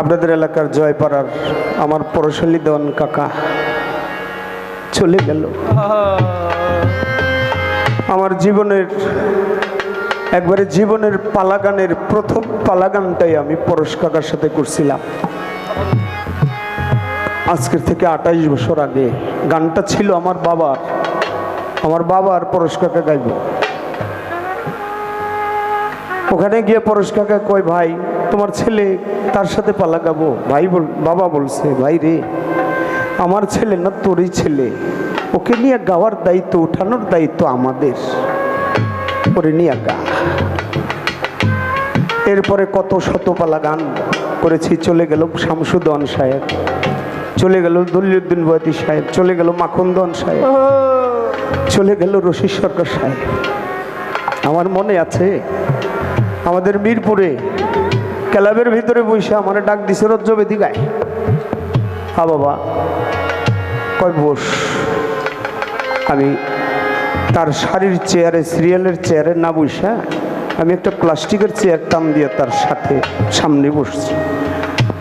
আপনাদের এলাকার জয়পাড়ার আমার পরশালী দেওয়ান কাকা চলে গেল। আমার জীবনের, একবারে জীবনের পালাগানের, প্রথম পালাগানটাই আমি পরশ কাকার সাথে করছিলাম। আজকের থেকে আঠাইশ বছর আগে গানটা ছিল আমার বাবার। আমার বাবার পরশ কাকা গাইব। ওখানে গিয়ে পরশ কাকা কয় ভাই তোমার ছেলে তার সাথে পালা গাবো ভাই বল বাবা বলছে ভাই রে আমার ছেলে না তোরই ছেলে। ওকে নিয়ে গাওয়ার দায়িত্ব উঠানোর দায়িত্ব আমাদের। ওরে নিয়ে গা। এরপরে কত শতপালা গান করেছি চলে গেল শামসুদন সাহেব। চলে গেল দলিউদ্দিন বয়াতি সাহেব চলে গেল মাখনদন সাহেব। চলে গেল রশি সরকার সাহেব। আমার মনে আছে আমাদের মিরপুরে ক্লাবের ভিতরে বসে আমার ডাক দিছে রজ্জ রজ্জবেদি গায়। হা বাবা কয় বস। আমি তার শাড়ির চেয়ারে সিরিয়ালের চেয়ারে না বসে, আমি একটা প্লাস্টিকের চেয়ার টান দিয়ে তার সাথে সামনে বসছি।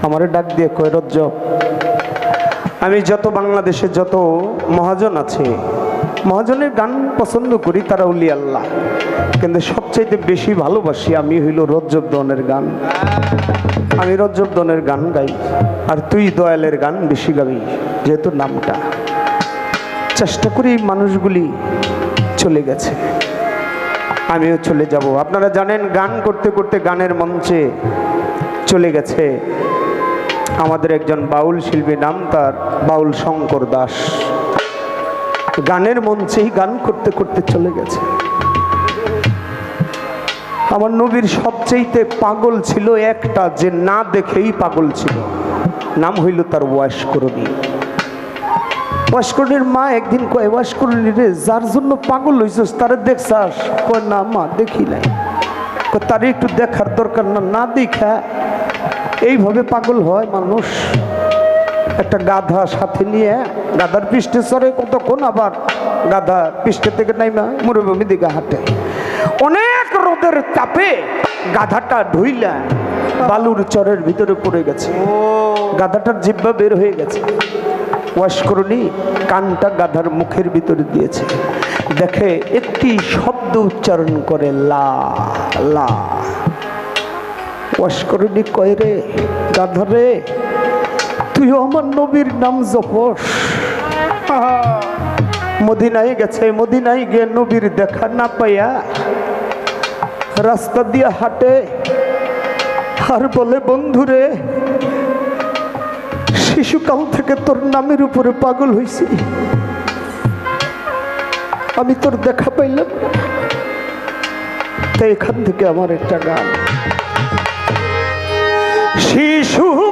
আমারে ডাক দিয়ে কয়, রজ্জব, আমি যত বাংলাদেশে যত মহাজন আছে, মহাজনের গান পছন্দ করি তারা উলি আল্লাহ। কিন্তু সবচাইতে বেশি ভালোবাসি আমি হইল রজ্জব দনের গান। আমি রজ্জব দনের গান গাই, আর তুই দয়ালের গান বেশি গাবি, যেহেতু নামটা। চেষ্টা করি মানুষগুলি চলে গেছে। আমিও চলে যাব। আপনারা জানেন, গান করতে করতে গানের মঞ্চে চলে গেছে আমাদের একজন বাউল শিল্পী নাম, তার বাউল শঙ্কর দাস। গানের মঞ্চেই গান করতে করতে চলে গেছে। আমার নবীর সবচেয়েতে পাগল ছিল একটা যে না দেখেই পাগল ছিল। নাম হইল তার ওয়াসকরণী ওয়াসকরণীর মা একদিন কয় ওয়াসকরণী রে যার জন্য পাগল হইছিস তারে দেখছাস? কয় না মা দেখি নাই। কয়, তারে একটু দেখার দরকার না না দেখা। এইভাবে পাগল হয় মানুষ। একটা গাধা সাথে নিয়ে গাধার পৃষ্ঠে চড়ে কতক্ষণ আবার গাধা পৃষ্ঠে থেকে নাইমা মরুভূমি দিকে হাঁটে। অনেক রোদের চাপে গাধাটা ঢুইলা বালুর চরের ভিতরে পড়ে গেছে। গাধাটার জিব্বা বের হয়ে গেছে। ওয়াসকরণী কানটা গাধার মুখের ভিতরে দিয়েছে। দেখে একটি শব্দ উচ্চারণ করে, লা লা। ওয়াসকরণী কয় রে গাধরে তুইও আমার নবীর নাম জপস। মদিনায় গেছে, মদিনায় গিয়ে নবীর দেখা না পাইয়া রাস্তা দিয়ে হাঁটে। আর বলে, বন্ধুরে, শিশুকাল থেকে তোর নামের উপরে পাগল হয়েছি আমি তোর দেখা পাইলাম। তাই এখান থেকে আমার একটা গান। শিশুকালে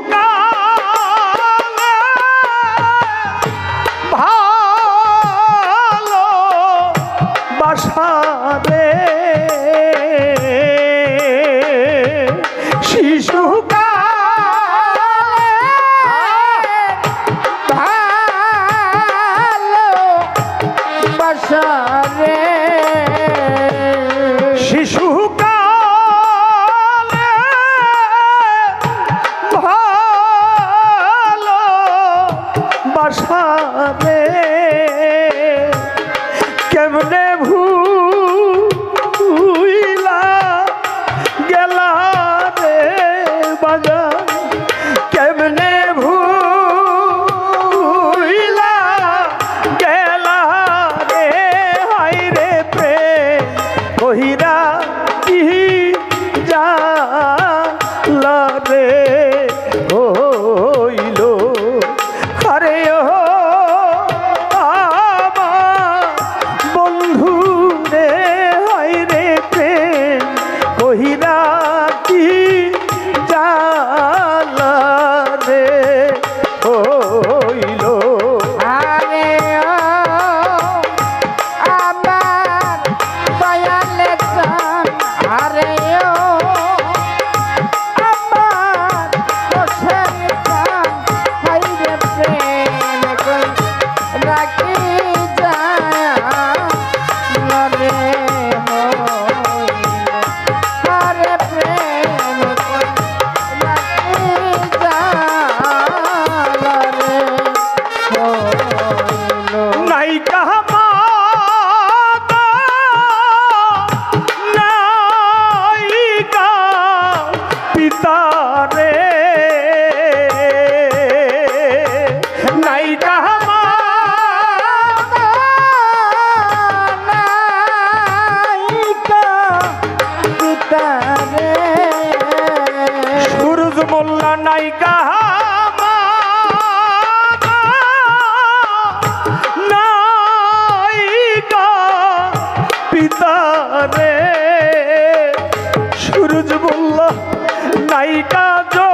সূরজ বলল নাইকা রে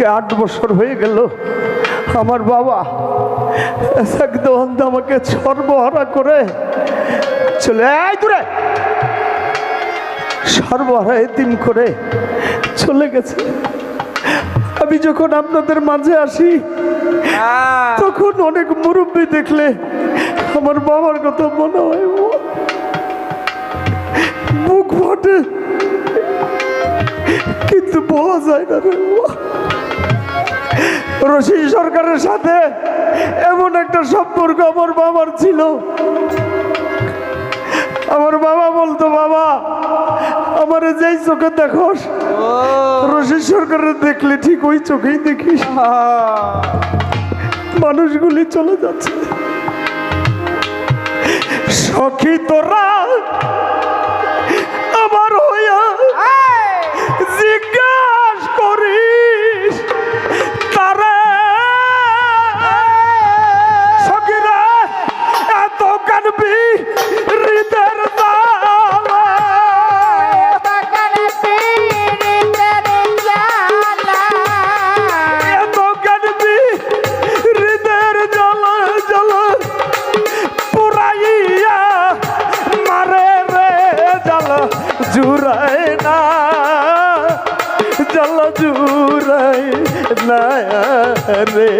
আজকে আট বছর হয়ে গেল। আমার বাবা একদম আমাকে সর্বহারা করে চলে আয় দূরে। সর্বহারা এতিম করে চলে গেছে। আমি যখন আপনাদের মাঝে আসি হ্যাঁ। তখন অনেক মুরব্বী দেখলে আমার বাবার কথা মনে হয় মুখ ফটে। কিন্তু বলা যায় না রে রশি সরকারের সাথে এমন একটা সম্পর্ক আমার বাবার ছিল। আমার বাবা বলতো বাবা আমার যেই চোখে দেখোস রশি সরকারের দেখলে ঠিক ওই চোখেই দেখিস। মানুষগুলি চলে যাচ্ছে। সখী তোরা রে।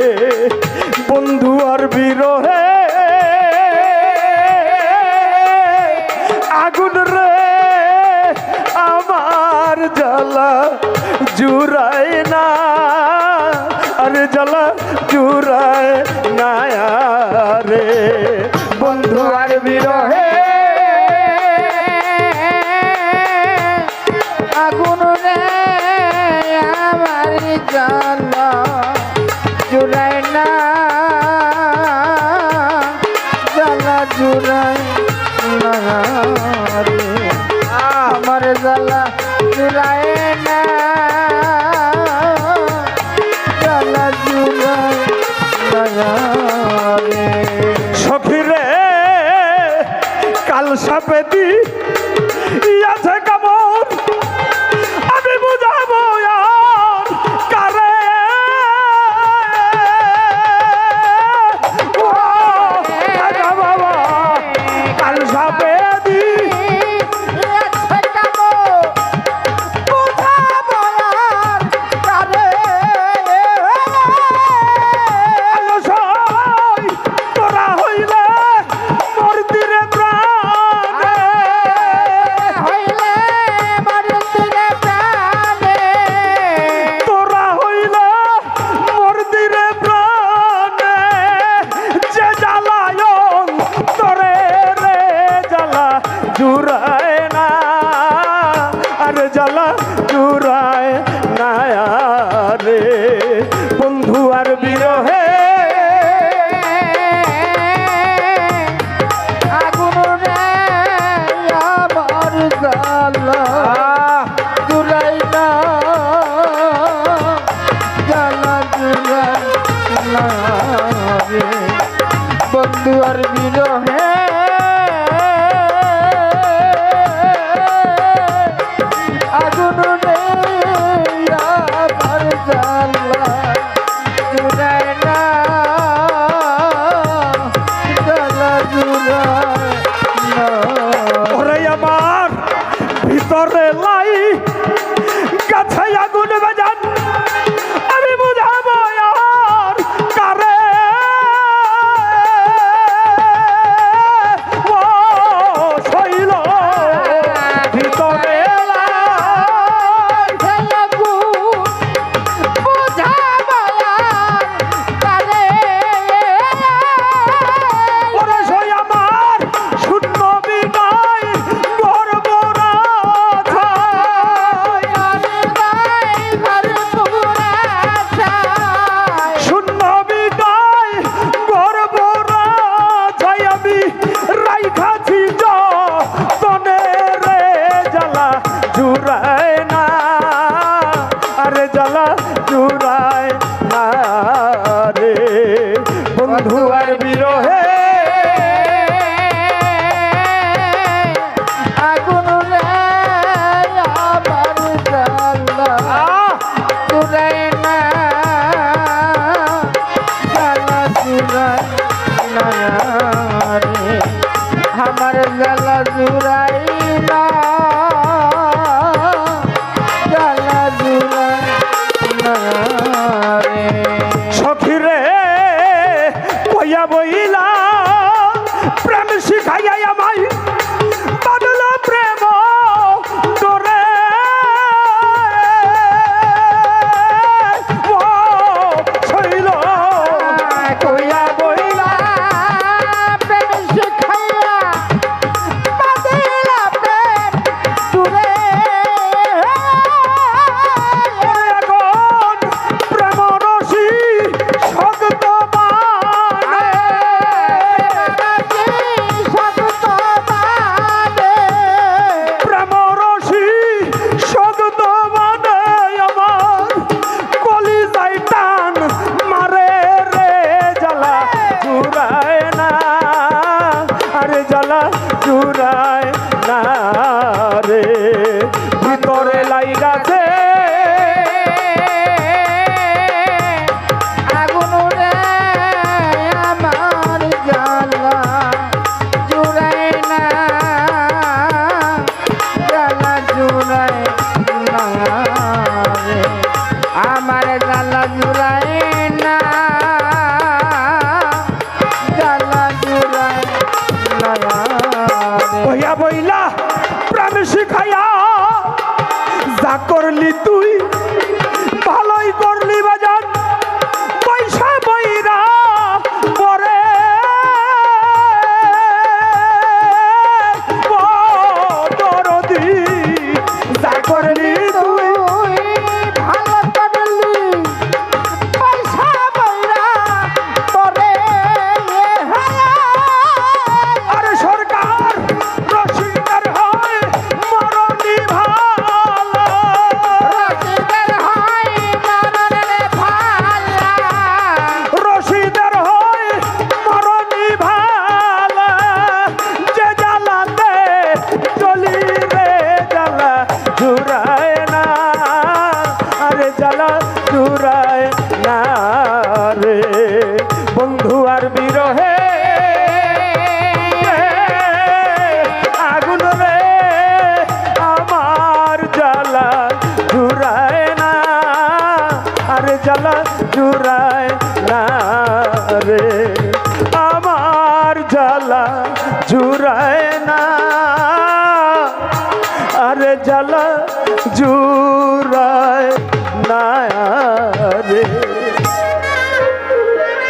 বন্ধু আর বিরহ পেতি। আছে নয় বন্ধু আর বিরহে